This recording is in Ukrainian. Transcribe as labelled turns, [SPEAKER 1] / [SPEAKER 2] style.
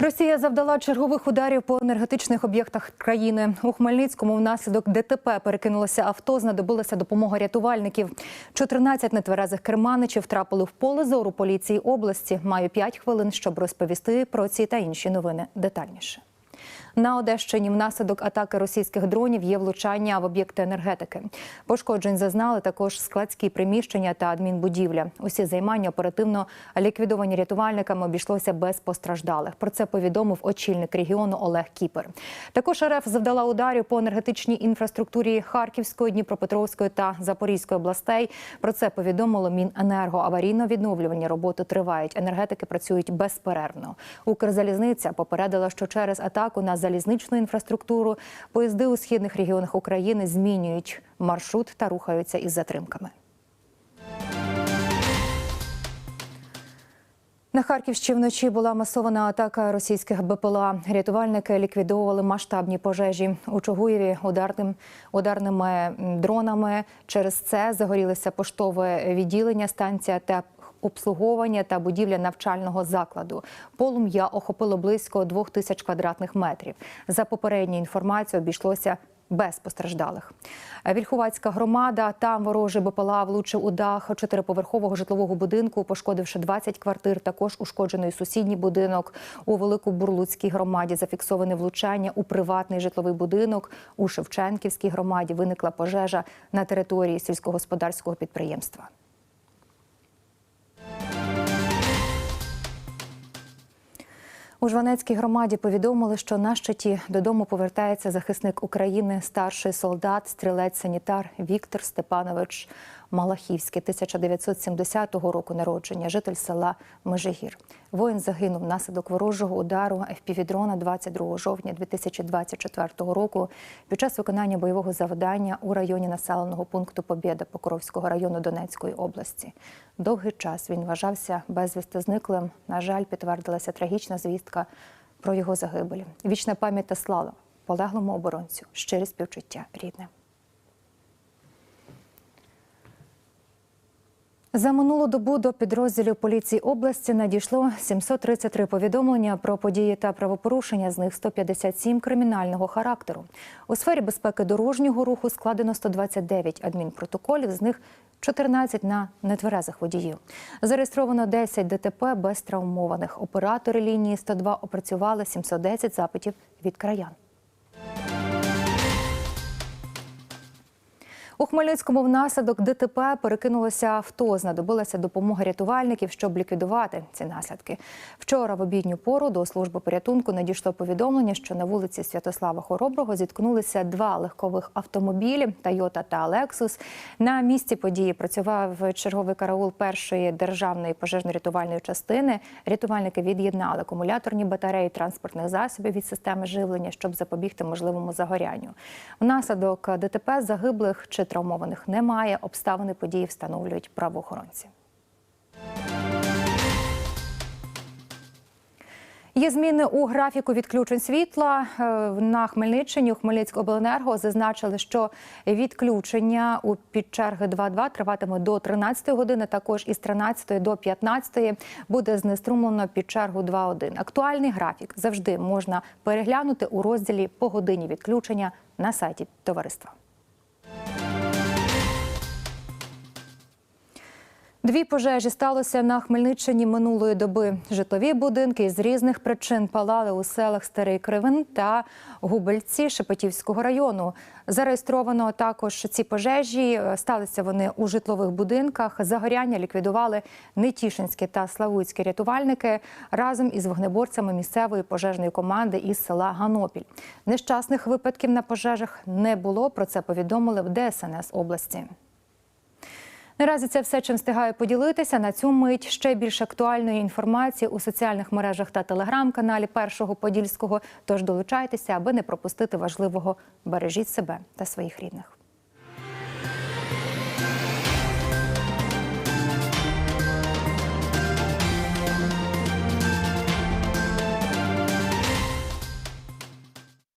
[SPEAKER 1] Росія завдала чергових ударів по енергетичних об'єктах країни. У Хмельницькому внаслідок ДТП перекинулося авто, знадобилася допомога рятувальників. 14 нетверезих керманичів трапили в поле зору поліції області. Маю 5 хвилин, щоб розповісти про ці та інші новини детальніше. На Одещині внаслідок атаки російських дронів є влучання в об'єкти енергетики. Пошкоджень зазнали також складські приміщення та адмінбудівля. Усі займання оперативно ліквідовані рятувальниками обійшлося без постраждалих. Про це повідомив очільник регіону Олег Кіпер. Також РФ завдала ударів по енергетичній інфраструктурі Харківської, Дніпропетровської та Запорізької областей. Про це повідомило Міненерго. Аварійно-відновлювані роботи тривають. Енергетики працюють безперервно. Укрзалізниця попередила, що через атаку на залізничну інфраструктуру поїзди у східних регіонах України змінюють маршрут та рухаються із затримками. На Харківщині вночі була масована атака російських БПЛА. Рятувальники ліквідовували масштабні пожежі у Чугуєві ударним ударними дронами. Через це загорілося поштове відділення, станція та обслуговування та будівля навчального закладу. Полум'я охопило близько двох тисяч квадратних метрів. За попередньою інформацією обійшлося без постраждалих. Вільхувацька громада там ворожий БПЛА влучив у дах чотириповерхового житлового будинку, пошкодивши 20 квартир. Також ушкоджений сусідній будинок у Великобурлуцькій громаді. Зафіксоване влучання у приватний житловий будинок. У Шевченківській громаді виникла пожежа на території сільськогосподарського підприємства. У Жванецькій громаді повідомили, що на щиті додому повертається захисник України, старший солдат, стрілець-санітар Віктор Степанович Малахівський, 1970 року народження, житель села Межигір. Воїн загинув внаслідок ворожого удару FPV-дрона 22 жовтня 2024 року під час виконання бойового завдання у районі населеного пункту Побєда Покровського району Донецької області. Довгий час він вважався безвісти зниклим. На жаль, підтвердилася трагічна звістка про його загибель. Вічна пам'ять та слава полеглому оборонцю, щирі співчуття рідним. За минулу добу до підрозділів поліції області надійшло 733 повідомлення про події та правопорушення, з них 157 кримінального характеру. У сфері безпеки дорожнього руху складено 129 адмінпротоколів, з них 14 на нетверезих водіїв. Зареєстровано 10 ДТП без травмованих. Оператори лінії 102 опрацювали 710 запитів від краян. У Хмельницькому внаслідок ДТП перекинулося авто. Знадобилася допомога рятувальників, щоб ліквідувати ці наслідки. Вчора в обідню пору до служби порятунку надійшло повідомлення, що на вулиці Святослава Хороброго зіткнулися два легкових автомобілі Тойота та Lexus. На місці події працював черговий караул першої державної пожежно-рятувальної частини. Рятувальники від'єднали акумуляторні батареї транспортних засобів від системи живлення, щоб запобігти можливому загорянню. Внаслідок ДТП загиблих чи травмованих немає. Обставини події встановлюють правоохоронці. Є зміни у графіку відключень світла Е, на Хмельниччині. У Хмельницькобленерго зазначили, що відключення у підчерги 2.2 триватиме до 13 години. Також із 13 до 15 буде знеструмлено під чергу 2.1. Актуальний графік завжди можна переглянути у розділі по годині відключення на сайті товариства. Дві пожежі сталося на Хмельниччині минулої доби. Житлові будинки з різних причин палали у селах Старий Кривин та Губельці Шепетівського району. Зареєстровано також ці пожежі. Сталися вони у житлових будинках. Загоряння ліквідували Нетішинські та Славутські рятувальники разом із вогнеборцями місцевої пожежної команди із села Ганопіль. Нещасних випадків на пожежах не було. Про це повідомили в ДСНС області. Наразі це все, чим встигаю поділитися. На цю мить ще більш актуальної інформації у соціальних мережах та телеграм-каналі Першого Подільського. Тож долучайтеся, аби не пропустити важливого. Бережіть себе та своїх рідних.